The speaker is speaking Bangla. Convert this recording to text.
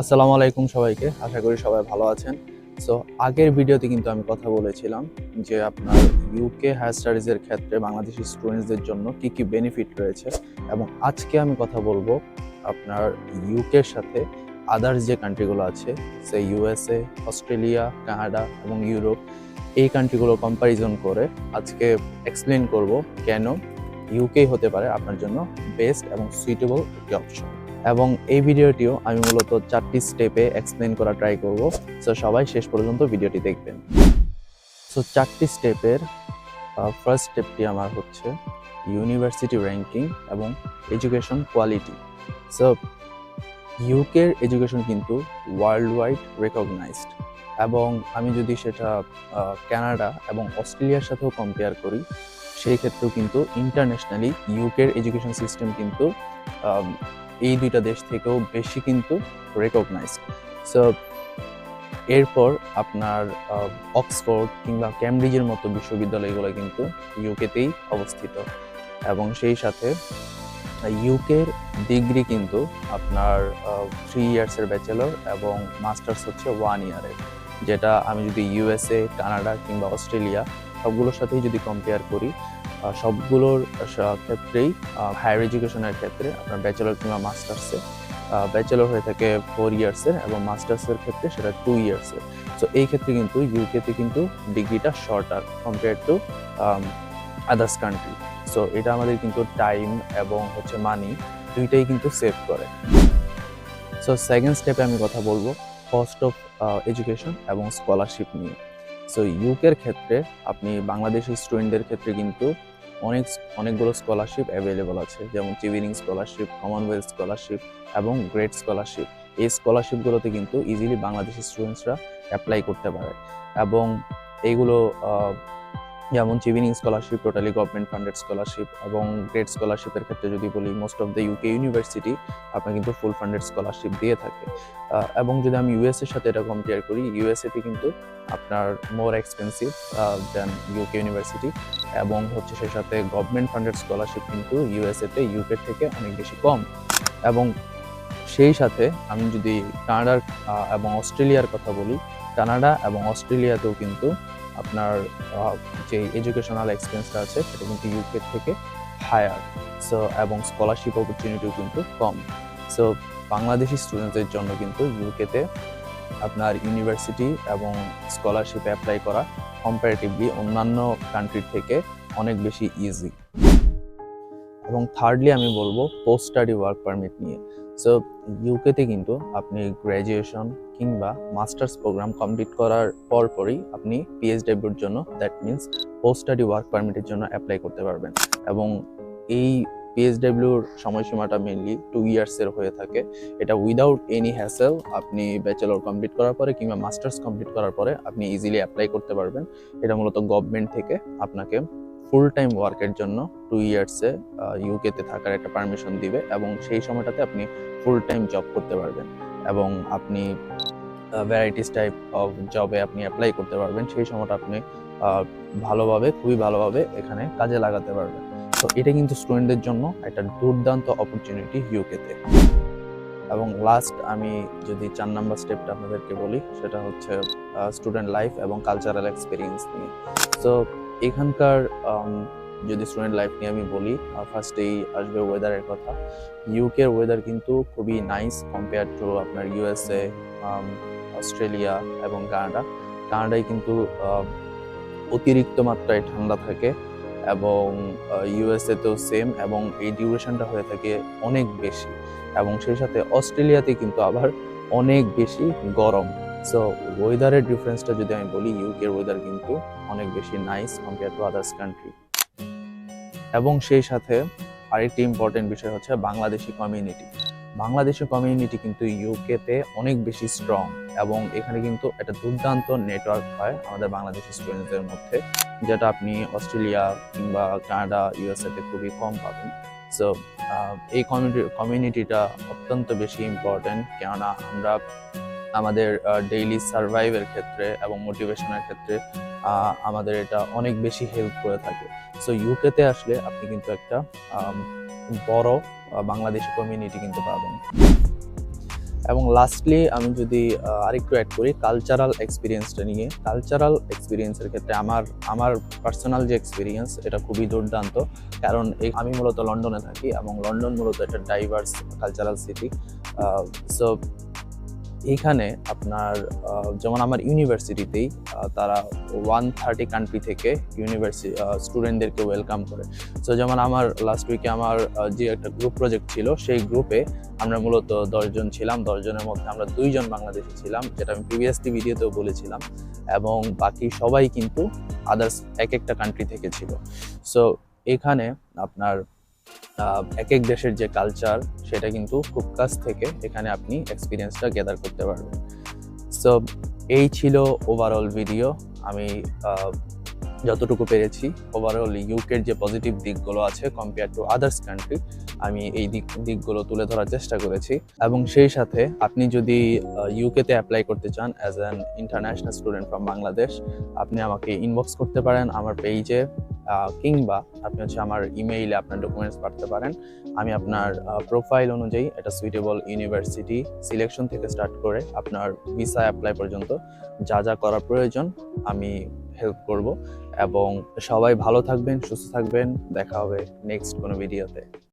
আসসালামু আলাইকুম সবাইকে, আশা করি সবাই ভালো আছেন। সো আগের ভিডিওতে কিন্তু আমি কথা বলেছিলাম যে আপনার ইউকে হায়ার স্টাডিজের ক্ষেত্রে বাংলাদেশি স্টুডেন্টসদের জন্য কি কি বেনিফিট রয়েছে এবং আজকে আমি কথা বলব আপনার ইউকের সাথে আদার্স যে কান্ট্রিগুলো আছে সে ইউএসএ অস্ট্রেলিয়া কানাডা এবং ইউরোপ এই কান্ট্রিগুলো কম্প্যারিজন করে আজকে এক্সপ্লেন করব কেন ইউকে হতে পারে আপনার জন্য বেস্ট এবং সুইটেবল একটি অপশন এবং এই ভিডিওটিও আমি মূলত চারটি স্টেপে এক্সপ্লেন করা ট্রাই করব। সো সবাই শেষ পর্যন্ত ভিডিওটি দেখবেন। সো চারটি স্টেপের ফার্স্ট স্টেপটি আমার হচ্ছে ইউনিভার্সিটি র্যাঙ্কিং এবং এডুকেশন কোয়ালিটি সো ইউকের এডুকেশন কিন্তু ওয়ার্ল্ড ওয়াইড রেকগনাইজড এবং আমি যদি সেটা কানাডা এবং অস্ট্রেলিয়ার সাথেও কম্পেয়ার করি, সেই ক্ষেত্রেও কিন্তু ইন্টারন্যাশনালি ইউকের এডুকেশন সিস্টেম কিন্তু এই দুইটা দেশ থেকেও বেশি কিন্তু রেকগনাইজড সো এরপর আপনার অক্সফোর্ড কিংবা ক্যামব্রিজের মতো বিশ্ববিদ্যালয়গুলো কিন্তু ইউকেতেই অবস্থিত। এবং সেই সাথে ইউকের ডিগ্রি কিন্তু আপনার থ্রি ইয়ার্সের ব্যাচেলর এবং মাস্টার্স হচ্ছে ওয়ান ইয়ারের যেটা আমি যদি ইউএসএ কানাডা কিংবা অস্ট্রেলিয়া সবগুলোর সাথেই যদি কম্পেয়ার করি সবগুলোর ক্ষেত্রেই হায়ার এডুকেশনের ক্ষেত্রে আপনার ব্যাচেলর কিংবা মাস্টার্সে ব্যাচেলর হয়ে থাকে ফোর ইয়ার্সের এবং মাস্টার্সের ক্ষেত্রে সেটা টু ইয়ার্সের সো এই ক্ষেত্রে কিন্তু ইউকেতে কিন্তু ডিগ্রিটা shorter compare to others country so এটা আমাদের কিন্তু টাইম এবং হচ্ছে মানি দুইটাই কিন্তু সেভ করে। সো সেকেন্ড স্টেপে আমি কথা বলব কস্ট অফ এডুকেশন এবং স্কলারশিপ নিয়ে। সো ইউকের ক্ষেত্রে আপনি বাংলাদেশি স্টুডেন্টদের ক্ষেত্রে কিন্তু অনেক, অনেকগুলো স্কলারশিপ অ্যাভেলেবল আছে। যেমন চিভিনিং স্কলারশিপ কমনওয়েলথ স্কলারশিপ এবং গ্রেট স্কলারশিপ এই স্কলারশিপগুলোতে কিন্তু ইজিলি বাংলাদেশি স্টুডেন্টসরা অ্যাপ্লাই করতে পারে। এবং এইগুলো যেমন Chevening scholarship totally government funded scholarship এবং গ্রেড স্কলারশিপের ক্ষেত্রে যদি বলি most of the UK university আপনার কিন্তু ফুল ফান্ডেড স্কলারশিপ দিয়ে থাকে। এবং যদি আমি ইউএস এর সাথে এটা কম্পেয়ার করি ইউএসএতে কিন্তু আপনার more expensive then UK university এবং হচ্ছে সেই সাথে গভর্নমেন্ট ফান্ডেড স্কলারশিপ কিন্তু ইউএসএতে ইউকে থেকে অনেক বেশি কম। এবং সেই সাথে আমি যদি কানাডার এবং অস্ট্রেলিয়ার কথা বলি কানাডা এবং অস্ট্রেলিয়াতেও কিন্তু আপনার যে এডুকেশনাল এক্সপেন্সটা আছে সেটা কিন্তু ইউকে থেকে হায়ার সো এবং স্কলারশিপ অপরচুনিটিও কিন্তু কম। সো বাংলাদেশি স্টুডেন্টদের জন্য কিন্তু ইউকেতে আপনার ইউনিভার্সিটি এবং স্কলারশিপ অ্যাপ্লাই করা কম্পারেটিভলি অন্যান্য কান্ট্রির থেকে অনেক বেশি ইজি এবং থার্ডলি আমি বলব পোস্ট স্টাডি ওয়ার্ক পারমিট নিয়ে। সো ইউকেতে কিন্তু আপনি গ্র্যাজুয়েশন কিংবা মাস্টার্স প্রোগ্রাম কমপ্লিট করার পরপরই আপনি পিএইচডব্লিউর জন্য that means post study work পারমিটের জন্য অ্যাপ্লাই করতে পারবেন। এবং এই পিএইচডব্লিউর সময়সীমাটা মেনলি টু ইয়ার্সের হয়ে থাকে। এটা উইদাউট এনি হ্যাসেল আপনি ব্যাচেলর কমপ্লিট করার পরে কিংবা মাস্টার্স কমপ্লিট করার পরে আপনি ইজিলি অ্যাপ্লাই করতে পারবেন। এটা মূলত গভর্নমেন্ট থেকে আপনাকে ফুল টাইম ওয়ার্কের জন্য টু ইয়ার্সে ইউকেতে থাকার একটা পারমিশন দিবে এবং সেই সময়টাতে আপনি ফুল টাইম জব করতে পারবেন এবং আপনি ভ্যারাইটিস টাইপ অফ জবে আপনি অ্যাপ্লাই করতে পারবেন। সেই সময়টা আপনি ভালোভাবে, খুবই ভালোভাবে এখানে কাজে লাগাতে পারবেন। তো এটা কিন্তু স্টুডেন্টদের জন্য একটা দুর্দান্ত অপরচুনিটি ইউকেতে এবং লাস্ট আমি যদি চার নাম্বার স্টেপটা আপনাদেরকে বলি, সেটা হচ্ছে স্টুডেন্ট লাইফ এবং কালচারাল এক্সপিরিয়েন্স নিয়ে। তো এখানকার যদি স্টুডেন্ট লাইফ নিয়ে আমি বলি ফার্স্টেই আসবে ওয়েদারের কথা। ইউকের ওয়েদার কিন্তু খুবই নাইস কম্পেয়ার টু আপনার ইউএসএ অস্ট্রেলিয়া এবং কানাডা কানাডায় কিন্তু অতিরিক্ত মাত্রায় ঠান্ডা থাকে এবং ইউএসএ তেও সেম এবং এই ডিউরেশনটা হয়ে থাকে অনেক বেশি। এবং সেই সাথে অস্ট্রেলিয়াতে কিন্তু আবার অনেক বেশি গরম। সো ওয়েদারের ডিফারেন্সটা যদি আমি বলি ইউকের ওয়েদার কিন্তু অনেক বেশি nice compare to others country এবং সেই সাথে আরেকটি ইম্পর্টেন্ট বিষয় হচ্ছে বাংলাদেশি কমিউনিটি বাংলাদেশি কমিউনিটি কিন্তু ইউকেতে অনেক বেশি স্ট্রং এবং এখানে কিন্তু একটা দুর্দান্ত নেটওয়ার্ক হয় আমাদের বাংলাদেশি স্টুডেন্টদের মধ্যে, যেটা আপনি অস্ট্রেলিয়া কিংবা কানাডা ইউএসএতে খুবই কম পাবেন। সো এই কমিউনিটি কমিউনিটিটা অত্যন্ত বেশি ইম্পর্টেন্ট কেননা আমরা আমাদের ডেইলি সার্ভাইভের ক্ষেত্রে এবং মোটিভেশনের ক্ষেত্রে আমাদের এটা অনেক বেশি হেল্প করে থাকে। সো ইউকেতে আসলে আপনি কিন্তু একটা বড় বাংলাদেশি কমিউনিটি কিন্তু পাবেন। এবং লাস্টলি আমি যদি আরেকটু অ্যাড করি কালচারাল এক্সপিরিয়েন্সটা নিয়ে। কালচারাল এক্সপিরিয়েন্সের ক্ষেত্রে আমার আমার পার্সোনাল যে এক্সপিরিয়েন্স এটা খুবই দুর্দান্ত। কারণ এই- আমি মূলত লন্ডনে থাকি এবং লন্ডন মূলত একটা ডাইভার্স কালচারাল সিটি সো এইখানে আপনার যেমন আমার ইউনিভার্সিটিতেই তারা ওয়ান থার্টি কান্ট্রি থেকে ইউনিভার্সিটি স্টুডেন্টদেরকে ওয়েলকাম করে। সো যেমন আমার লাস্ট উইকে আমার যে একটা গ্রুপ প্রজেক্ট ছিল, সেই গ্রুপে আমরা মূলত দশজন ছিলাম। দশজনের মধ্যে আমরা দুইজন বাংলাদেশি ছিলাম, যেটা আমি প্রিভিয়াসলি ভিডিওতেও বলেছিলাম। এবং বাকি সবাই কিন্তু আদার্স এক একটা কান্ট্রি থেকে ছিল। সো এখানে আপনার এক এক দেশের যে কালচার সেটা কিন্তু খুব কাছ থেকে এখানে আপনি এক্সপিরিয়েন্সটা গ্যাদার করতে পারবেন। সো এই ছিল ওভারঅল ভিডিও আমি যতটুকু পেরেছি ওভারঅল ইউকের যে পজিটিভ দিকগুলো আছে কম্পেয়ার টু আদার্স কান্ট্রি আমি এই দিক, দিকগুলো তুলে ধরার চেষ্টা করেছি। এবং সেই সাথে আপনি যদি ইউকেতে অ্যাপ্লাই করতে চান as an international student from Bangladesh আপনি আমাকে ইনবক্স করতে পারেন আমার পেজে কিংবা আপনি হচ্ছে আমার ইমেইলে আপনার ডকুমেন্টস পাঠাতে পারেন। আমি আপনার প্রোফাইল অনুযায়ী একটা সুইটেবল ইউনিভার্সিটি সিলেকশন থেকে স্টার্ট করে আপনার ভিসা অ্যাপ্লাই পর্যন্ত যা যা করা প্রয়োজন আমি হেল্প করব। এবং সবাই ভালো থাকবেন, সুস্থ থাকবেন। দেখা হবে নেক্সট কোনো ভিডিওতে